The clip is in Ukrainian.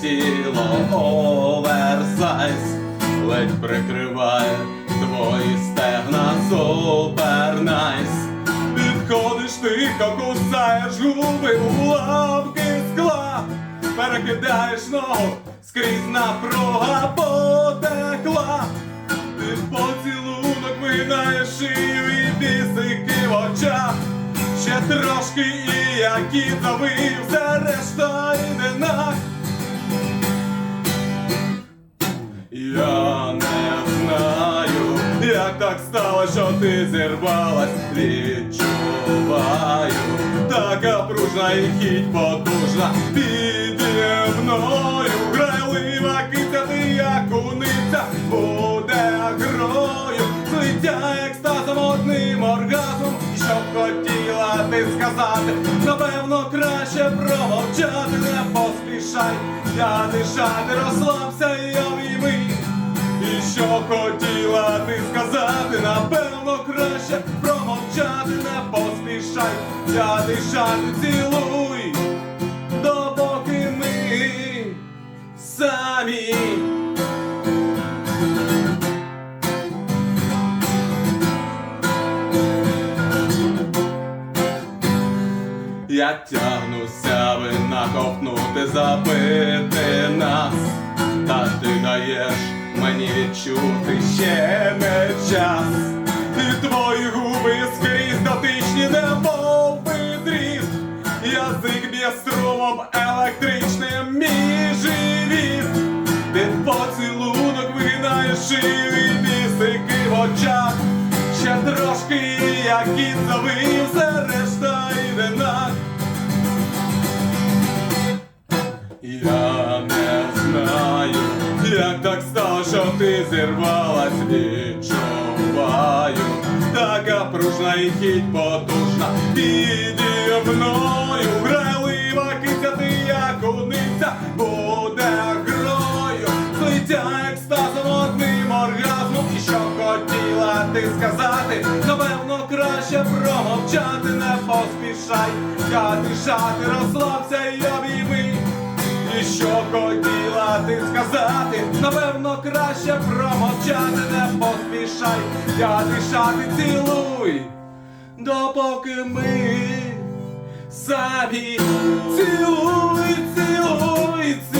тіло оверсайз ледь прикриває твої стегна супернайс. Підходиш тихо, кусаєш губи у лавки скла, перекидаєш ногу, скрізь напруга потекла. Ти поцілунок вигинаєш шию і бісики в очах. Ще трошки і я кітовий, все решта йде нах. Я не знаю, як так стало, що ти зірвалась, відчуваю, така пружна і хіть потужна, піде мною, сказати, напевно, краще промовчати, не поспішай, я дишати, розслабся і обійми. І що хотіла ти сказати, напевно, краще промовчати, не поспішай, я дишати цілуй, тягнуся вина ковтнути, забити нас, та ти даєш мені відчути ще не час. І твої губи скрізь дотичні, немов дріт. Язик б'є струмом електричним мій живіт. Під поцілунок вигинаєш шию і бісики в очах. Ще трошки, як і я як так стало, що ти зірвалась, відчуваю, така пружна і хіть потужна, піді мною, грайлива киця, ти як униця, буде грою, злиття екстазом одним оргазмом, і що хотіла ти сказати, напевно, краще промовчати, не поспішай, я дишати, розслабся і обійми. І що хотіла ти сказати, напевно, краще промовчати, не поспішай, я дишати цілуй, допоки ми самі. Цілуй, цілуй, цілуй.